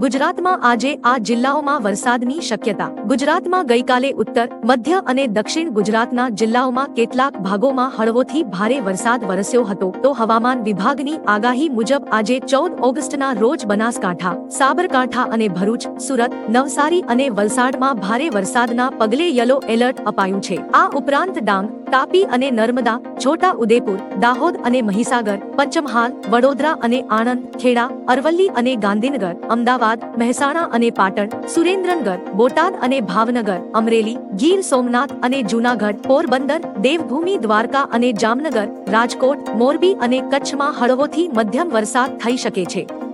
ગુજરાતમાં આજે આ જિલ્લાઓમાં વરસાદની શક્યતા. ગુજરાતમાં ગઈકાલે ઉત્તર, મધ્ય અને દક્ષિણ ગુજરાતના જિલ્લાઓમાં કેટલાક ભાગોમાં હળવોથી ભારે વરસાદ વરસ્યો હતો. તો હવામાન વિભાગની આગાહી મુજબ આજે ચૌદ ઓગસ્ટના રોજ બનાસકાંઠા, સાબરકાંઠા અને ભરૂચ, સુરત, નવસારી અને વલસાડમાં ભારે વરસાદના પગલે યલો એલર્ટ અપાયું છે. આ ઉપરાંત ડાંગ તાપી અને નર્મદા, છોટા ઉદેપુર, દાહોદ અને મહીસાગર, પંચમહાલ, વડોદરા અને આણંદ, ખેડા, અરવલ્લી અને ગાંધીનગર, અમદાવાદ, મહેસાણા અને પાટણ, સુરેન્દ્રનગર, બોટાદ અને ભાવનગર, અમરેલી, ગીર સોમનાથ અને જૂનાગઢ, પોરબંદર, દેવભૂમિ, દ્વારકા અને જામનગર, રાજકોટ, મોરબી અને કચ્છમાં હળવોથી મધ્યમ વરસાદ થઈ શકે છે.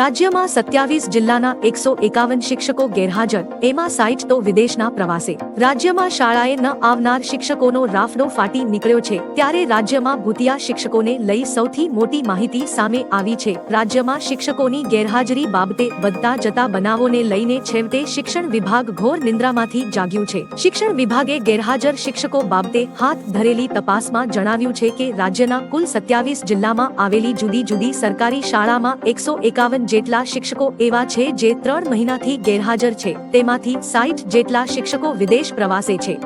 રાજ્યમાં સત્યાવીસ જિલ્લાના એકસો એકાવન શિક્ષકો ગેરહાજર, એમાં સાઈઠ તો વિદેશના પ્રવાસે. રાજ્યમાં શાળાએ ન આવનાર શિક્ષકોનો રાફડો ફાટી નીકળ્યો છે, ત્યારે રાજ્યમાં ભૂતિયા શિક્ષકોને લઈ સૌથી મોટી માહિતી સામે આવી છે. રાજ્યમાં શિક્ષકોની ગેરહાજરી બાબતે વધતા જતા બનાવોને લઈને છેવટે શિક્ષણ વિભાગ ઘોર નિંદ્રામાંથી જાગ્યું છે. શિક્ષણ વિભાગે ગેરહાજર શિક્ષકો બાબતે હાથ ધરેલી તપાસમાં જણાવ્યું છે કે રાજ્યના કુલ સત્યાવીસ જિલ્લામાં આવેલી જુદી જુદી સરકારી શાળામાં એકસો એકાવન જેટલા શિક્ષકો એવા છે જે ત્રણ મહિનાથી ગેરહાજર છે, તેમાંથી સાઈઠ જેટલા શિક્ષકો વિદેશ પ્રવાસે છે.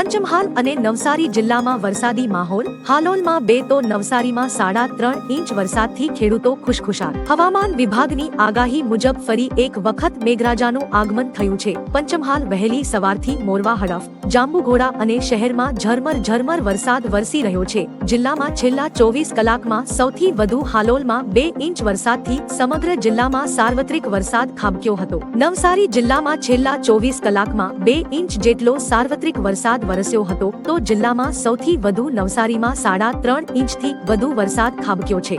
પંચમહાલ અને નવસારી જિલ્લામાં વરસાદી માહોલ. હાલોલમાં બે તો નવસારીમાં સાડા ત્રણ ઇંચ વરસાદથી ખેડૂતો ખુશખુશાલ. હવામાન વિભાગની આગાહી મુજબ ફરી એક વખત મેઘરાજાનું આગમન થયું છે. પંચમહાલ વહેલી સવારથી મોરવા હડફ, જાંબુઘોડા અને શહેરમાં ઝરમર ઝરમર વરસાદ વરસી રહ્યો છે. જિલ્લામાં છેલ્લા ચોવીસ કલાકમાં સૌથી વધુ હાલોલમાં બે ઇંચ વરસાદથી સમગ્ર જિલ્લામાં સાર્વત્રિક વરસાદ ખાબક્યો હતો. નવસારી જિલ્લામાં છેલ્લા ચોવીસ કલાકમાં બે ઇંચ જેટલો સાર્વત્રિક વરસાદ વરસ્યો હતો તો જિલ્લામાં સૌથી વધુ નવસારીમાં સાડા ત્રણ ઇંચથી વધુ વરસાદ ખાબક્યો છે.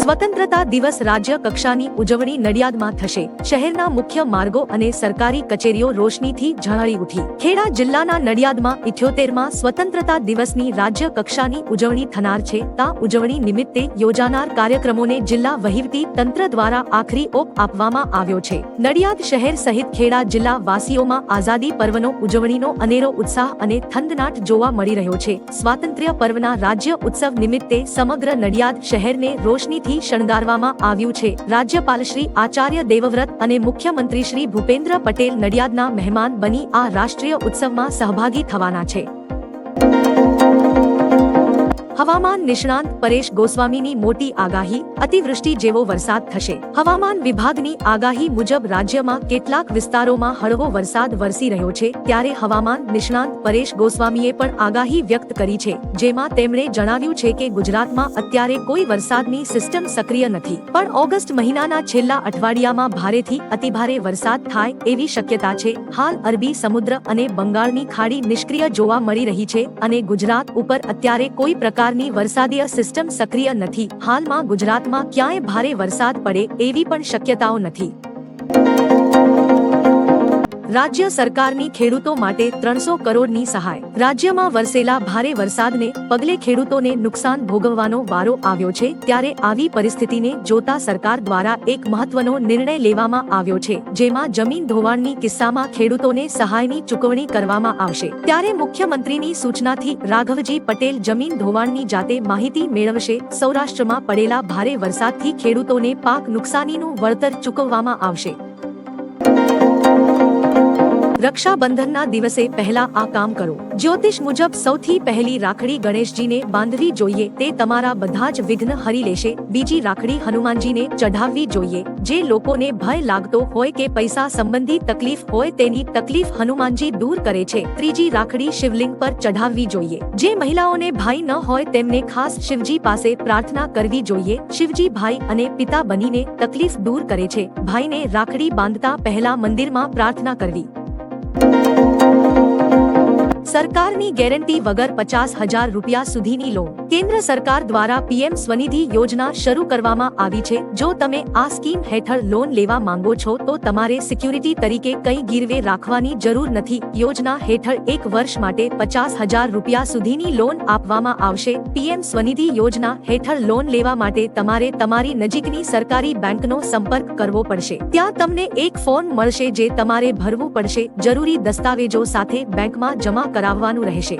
સ્વતંત્રતા દિવસ રાજ્ય કક્ષાની ઉજવણી નડિયાદમાં થશે. શહેરના મુખ્ય માર્ગો અને સરકારી કચેરીઓ રોશનીથી ઝળહળી ઉઠી. ખેડા જિલ્લાના નડિયાદમાં ઇઠ્યોતેરમાં સ્વતંત્રતા દિવસની રાજ્ય કક્ષાની ઉજવણી થનાર છે. તા ઉજવણી નિમિત્તે યોજાનાર કાર્યક્રમોને જિલ્લા વહીવટી તંત્ર દ્વારા આખરી ઓપ આપવામાં આવ્યો છે. નડિયાદ શહેર સહિત ખેડા જિલ્લા વાસીઓમાં આઝાદી પર્વનો ઉજવણીનો અનેરો ઉત્સાહ અને થંદનાટ જોવા મળી રહ્યો છે. સ્વાતંત્ર્ય પર્વના રાજ્ય ઉત્સવ નિમિત્તે સમગ્ર નડિયાદ શહેરને રોશનીથી શણગારવામાં આવ્યું છે. રાજ્યપાલ શ્રી આચાર્ય દેવવ્રત અને મુખ્યમંત્રી શ્રી ભૂપેન્દ્ર પટેલ નડિયાદના મહેમાન બની આ રાષ્ટ્રીય ઉત્સવમાં સહભાગી થવાના છે. હવામાન નિષ્ણાંત પરેશ ગોસ્વામીની મોટી આગાહી, અતિવૃષ્ટિ જેવો વરસાદ થશે. હવામાન વિભાગની આગાહી મુજબ રાજ્યમાં કેટલાક વિસ્તારોમાં હળવો વરસાદ વરસી રહ્યો છે, ત્યારે હવામાન નિષ્ણાંત પરેશ ગોસ્વામીએ પણ આગાહી વ્યક્ત કરી છે, જેમાં તેમણે જણાવ્યું છે કે ગુજરાતમાં અત્યારે કોઈ વરસાદની સિસ્ટમ સક્રિય નથી. પણ ઓગસ્ટ મહિનાના છેલ્લા અઠવાડિયામાં ભારેથી અતિભારે વરસાદ થાય એવી શક્યતા છે. હાલ અરબી સમુદ્ર અને બંગાળની ખાડી નિષ્ક્રિય જોવા મળી રહી છે અને ગુજરાત ઉપર અત્યારે કોઈ પ્રકારની વરસાદીય સિસ્ટમ સક્રિય નથી. હાલમાં ગુજરાતમાં ક્યાંય ભારે વરસાદ પડે એવી પણ શક્યતાઓ નથી. રાજ્ય સરકારની ખેડૂતો માટે ત્રણસો કરોડની સહાય. રાજ્યમાં વરસેલા ભારે વરસાદને પગલે ખેડૂતોને નુકસાન ભોગવવાનો વારો આવ્યો છે, ત્યારે આવી પરિસ્થિતિને જોતા સરકાર દ્વારા એક મહત્વનો નિર્ણય લેવામાં આવ્યો છે, જેમાં જમીન ધોવાણની કિસ્સામાં ખેડૂતોને સહાયની ચૂકવણી કરવામાં આવશે. ત્યારે મુખ્યમંત્રીની સૂચનાથી રાઘવજી પટેલ જમીન ધોવાણની જાતે માહિતી મેળવશે. સૌરાષ્ટ્રમાં પડેલા ભારે વરસાદથી ખેડૂતોને પાક નુકસાનીનું વળતર ચૂકવવામાં આવશે. રક્ષાબંધનના દિવસે પહેલા આ કામ કરો. જ્યોતિષ મુજબ સૌથી પહેલી રાખડી ગણેશજીને બાંધવી જોઈએ, તે તમારા બધા જ વિઘ્ન હરી લેશે. બીજી રાખડી હનુમાનજીને ચઢાવવી જોઈએ. જે લોકોને ભય લાગતો હોય કે પૈસા સંબંધી તકલીફ હોય તેની તકલીફ હનુમાનજી દૂર કરે છે. ત્રીજી રાખડી શિવલિંગ પર ચઢાવવી જોઈએ. જે મહિલાઓને ભાઈ ન હોય તેમને ખાસ શિવજી પાસે પ્રાર્થના કરવી જોઈએ. શિવજી ભાઈ અને પિતા બનીને તકલીફ દૂર કરે છે. ભાઈને રાખડી બાંધતા પહેલા મંદિરમાં પ્રાર્થના કરવી. Música સરકારની ગેરંટી વગર પચાસ હજાર રૂપિયા સુધીની લોન કેન્દ્ર સરકાર દ્વારા પીએમ સ્વનિધિ યોજના શરૂ કરવામાં આવી છે. જો તમે આ સ્કીમ હેઠળ લોન લેવા માંગો છો, તો તમારે સિક્યુરિટી તરીકે કંઈ ગીરવે રાખવાની જરૂર નથી. યોજના હેઠળ એક વર્ષ માટે પચાસ હજાર રૂપિયા સુધીની લોન આપવામાં આવશે. પીએમ સ્વનિધિ યોજના હેઠળ લોન લેવા માટે તમારે તમારી નજીકની સરકારી બેંકનો સંપર્ક કરવો પડશે. ત્યાં તમને એક ફોર્મ મળશે જે તમારે ભરવું પડશે. જરૂરી દસ્તાવેજો સાથે બેંકમાં જમા કરાવવાનું રહેશે.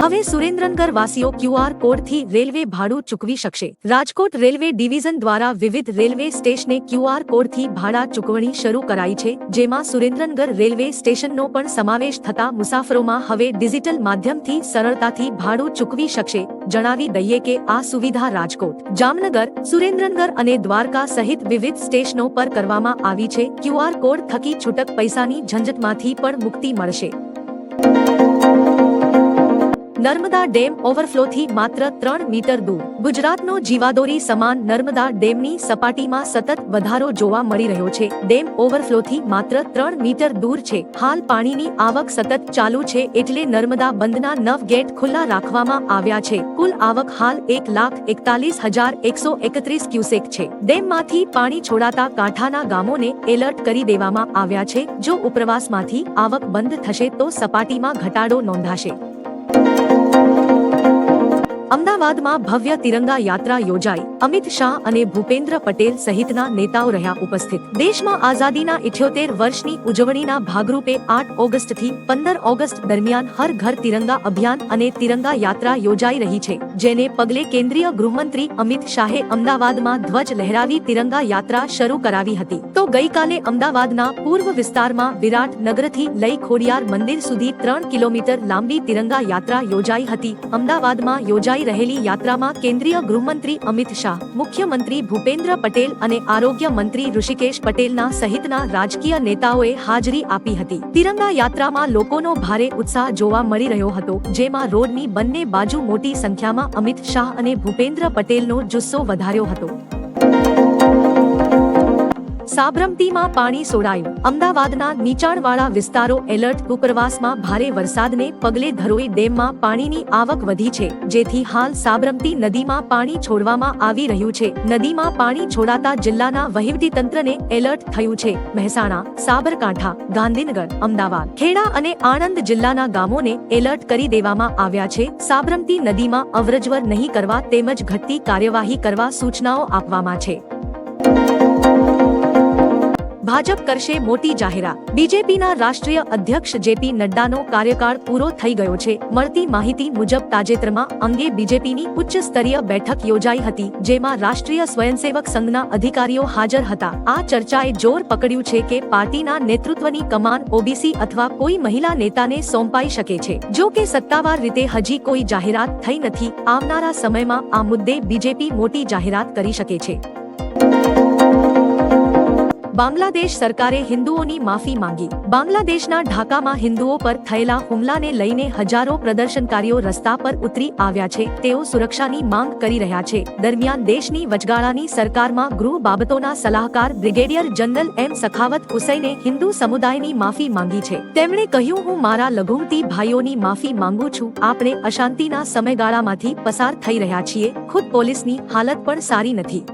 હવે સુરેન્દ્રનગર વાસીઓ ક્યુઆર કોડથી રેલવે ભાડું ચૂકવી શકશે. રાજકોટ રેલવે ડિવિઝન દ્વારા વિવિધ રેલવે સ્ટેશને ક્યુઆર કોડથી ભાડા ચૂકવણી શરૂ કરાઈ છે, જેમાં સુરેન્દ્રનગર રેલવે સ્ટેશનનો પણ સમાવેશ થતા મુસાફરોમાં હવે ડિજિટલ માધ્યમથી સરળતાથી ભાડું ચૂકવી શકશે, જણાવી દઈએ કે આ સુવિધા રાજકોટ, જામનગર, સુરેન્દ્રનગર અને દ્વારકા સહિત વિવિધ સ્ટેશનો પર કરવામાં આવી છે. ક્યુઆર કોડ થકી છૂટક પૈસાની ઝંઝટમાંથી પણ મુક્તિ મળશે. નર્મદા ડેમ ઓવરફ્લોથી માત્ર ત્રણ મીટર દૂર. ગુજરાતનો જીવાદોરી સમાન નર્મદા ડેમની સપાટીમાં સતત વધારો જોવા મળી રહ્યો છે. ડેમ ઓવરફ્લોથી માત્ર ત્રણ મીટર દૂર છે. હાલ પાણીની આવક સતત ચાલુ છે એટલે નર્મદા બંધના નવ ગેટ ખુલ્લા રાખવામાં આવ્યા છે. કુલ આવક હાલ એક લાખ એકતાલીસ હજાર એકસો એકત્રીસ ક્યુસેક છે. ડેમમાંથી પાણી છોડાતા કાંઠાના ગામોને એલર્ટ કરી દેવામાં આવ્યા છે. જો ઉપરવાસમાંથી આવક બંધ થશે તો સપાટીમાં ઘટાડો નોંધાશે. અમદાવાદમાં ભવ્ય તિરંગા યાત્રા યોજાઈ. અમિત શાહ અને ભૂપેન્દ્ર પટેલ સહિતના નેતાઓ રહ્યા ઉપસ્થિત. દેશમાં આઝાદીના ઇઠ્યોતેર વર્ષની ઉજવણીના ભાગરૂપે આઠ ઓગસ્ટથી પંદર ઓગસ્ટ દરમિયાન હર ઘર તિરંગા અભિયાન અને તિરંગા યાત્રા યોજાઈ રહી છે, જેને પગલે કેન્દ્રીય ગૃહમંત્રી અમિત શાહે અમદાવાદમાં ધ્વજ લહેરાવી તિરંગા યાત્રા શરૂ કરાવી હતી. તો ગઈકાલે અમદાવાદના પૂર્વ વિસ્તારમાં વિરાટ નગરથી લઈ ખોડિયાર મંદિર સુધી ત્રણ કિલોમીટર લાંબી તિરંગા યાત્રા યોજાઈ હતી. અમદાવાદમાં યોજાઈ રહેલી યાત્રામાં કેન્દ્રીય ગૃહમંત્રી અમિત શાહ, મુખ્યમંત્રી ભૂપેન્દ્ર પટેલ અને આરોગ્ય મંત્રી ઋષિકેશ પટેલના સહિતના રાજકીય નેતાઓએ હાજરી આપી હતી. તિરંગા યાત્રામાં લોકોનો ભારે ઉત્સાહ જોવા મળી રહ્યો હતો, જેમાં રોડની બંને બાજુ મોટી સંખ્યામાં અમિત શાહ અને ભૂપેન્દ્ર પટેલનો જુસ્સો વધાર્યો હતો. સાબરમતીમાં પાણી સોડાયું. અમદાવાદના નીચાણવાળા વિસ્તારો એલર્ટ, ઉપરવાસમાં ભારે વરસાદને પગલે ધરોઈ ડેમમાં પાણીની આવક વધી છે. જેથી હાલ સાબરમતી નદીમાં પાણી છોડવામાં આવી રહ્યું છે. નદીમાં પાણી છોડાતા જિલ્લાના વહીવટીતંત્રને એલર્ટ થયું છે. મહેસાણા, સાબરકાંઠા, ગાંધીનગર, અમદાવાદ, ખેડા અને આણંદ જિલ્લાના ગામોને એલર્ટ કરી દેવામાં આવ્યા છે. સાબરમતી નદીમાં અવરજવર નહીં કરવા તેમજ ઘટતી કાર્યવાહી કરવા સૂચનાઓ આપવામાં છે. ભાજપ કરશે મોટી જાહેરાત. બીજેપીના રાષ્ટ્રીય અધ્યક્ષ જેપી નડ્ડાનો કાર્યકાળ પૂરો થઈ ગયો છે. મળતી માહિતી મુજબ તાજેતરમાં અંગે બીજેપીની ઉચ્ચ સ્તરીય બેઠક યોજાઈ હતી, જેમાં રાષ્ટ્રીય સ્વયંસેવક સંઘના અધિકારીઓ હાજર હતા. આ ચર્ચાએ જોર પકડ્યું છે કે પાર્ટીના નેતૃત્વની કમાન ઓબીસી અથવા કોઈ મહિલા નેતાને સોંપાઈ શકે છે. જો કે સત્તાવાર રીતે હજી કોઈ જાહેરાત થઈ નથી, આવનારા સમયમાં આ મુદ્દે બીજેપી મોટી જાહેરાત કરી શકે છે. બાંગ્લાદેશ સરકારે હિન્દુઓની માફી માંગી. બાંગ્લાદેશના ઢાકામાં હિન્દુઓ પર થયેલા હુમલાને લઈને હજારો પ્રદર્શનકારીઓ રસ્તા પર ઉતરી આવ્યા છે. તેઓ સુરક્ષાની માંગ કરી રહ્યા છે. દરમિયાન દેશની વચગાળાની સરકારમાં ગૃહ બાબતોના સલાહકાર બ્રિગેડિયર જનરલ એમ સખાવત હુસૈને હિન્દુ સમુદાયની માફી માંગી છે. તેમણે કહ્યું, હું મારા લઘુમતી ભાઈઓની માફી માંગુ છું. આપણે અશાંતિના સમયગાળામાંથી પસાર થઈ રહ્યા છીએ. ખુદ પોલીસની હાલત પણ સારી નથી.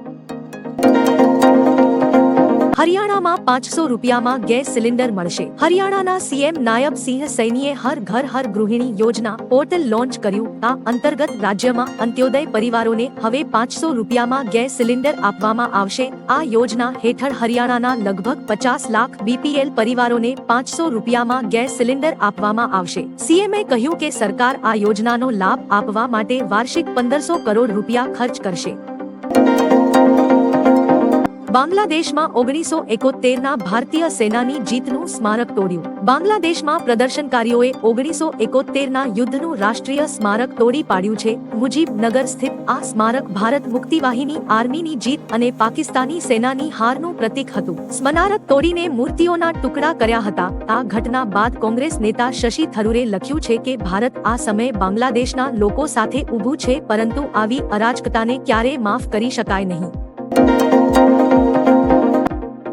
હરિયાણામાં પાંચસો રૂપિયામાં ગેસ સિલિન્ડર મળશે. હરિયાણાના સીએમ નાયબ સિંહ સૈનીએ હર ઘર હર ગૃહિણી યોજના પોર્ટલ લોન્ચ કર્યું. આ અંતર્ગત રાજ્યમાં અંત્યોદય પરિવારોને હવે પાંચસો રૂપિયામાં ગેસ સિલિન્ડર આપવામાં આવશે. આ યોજના હેઠળ હરિયાણાના લગભગ પચાસ લાખ બીપીએલ પરિવારોને પાંચસો રૂપિયામાં ગેસ સિલિન્ડર આપવામાં આવશે. સીએમએ કહ્યું કે સરકાર આ યોજનાનો લાભ આપવા માટે વાર્ષિક પંદરસો કરોડ રૂપિયા ખર્ચ કરશે. બાંગ્લાદેશમાં ઓગણીસો એકોતેરના ભારતીય સેનાની જીતનું સ્મારક તોડ્યું. બાંગ્લાદેશમાં પ્રદર્શનકારીઓએ ઓગણીસો એકોતેરના યુદ્ધનું રાષ્ટ્રીય સ્મારક તોડી પાડ્યું છે. મુજીબનગર સ્થિત આ સ્મારક ભારત મુક્તિવાહિની આર્મીની જીત અને પાકિસ્તાની સેનાની હારનું પ્રતીક હતું. સ્મારક તોડીને મૂર્તિઓના ટુકડા કર્યા હતા. આ ઘટના બાદ કોંગ્રેસ નેતા શશી થરૂરે લખ્યું છે કે ભારત આ સમયે બાંગ્લાદેશના લોકો સાથે ઊભું છે, પરંતુ આવી અરાજકતાને ક્યારેય માફ કરી શકાય નહીં.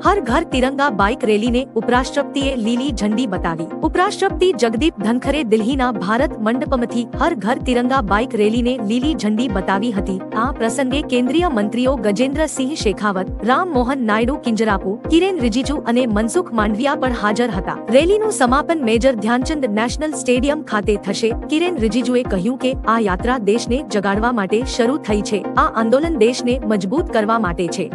હર ઘર તિરંગા બાઇક રેલીને ઉપરાષ્ટ્રપતિએ લીલી ઝંડી બતાવી. ઉપરાષ્ટ્રપતિ જગદીપ ધનખરે દિલ્હીના ભારત મંડપમથી હર ઘર તિરંગા બાઇક રેલીને લીલી ઝંડી બતાવી હતી. આ પ્રસંગે કેન્દ્રીય મંત્રીઓ ગજેન્દ્રસિંહ શેખાવત, રામ મોહન નાયડુ, કિંજરાપુ, કિરેન રિજિજુ અને મનસુખ માંડવિયા પણ હાજર હતા. રેલીનું સમાપન મેજર ધ્યાનચંદ નેશનલ સ્ટેડિયમ ખાતે થશે. કિરેન રિજિજુએ કહ્યું કે આ યાત્રા દેશને જગાડવા માટે શરૂ થઈ છે. આ આંદોલન દેશને મજબૂત કરવા માટે છે.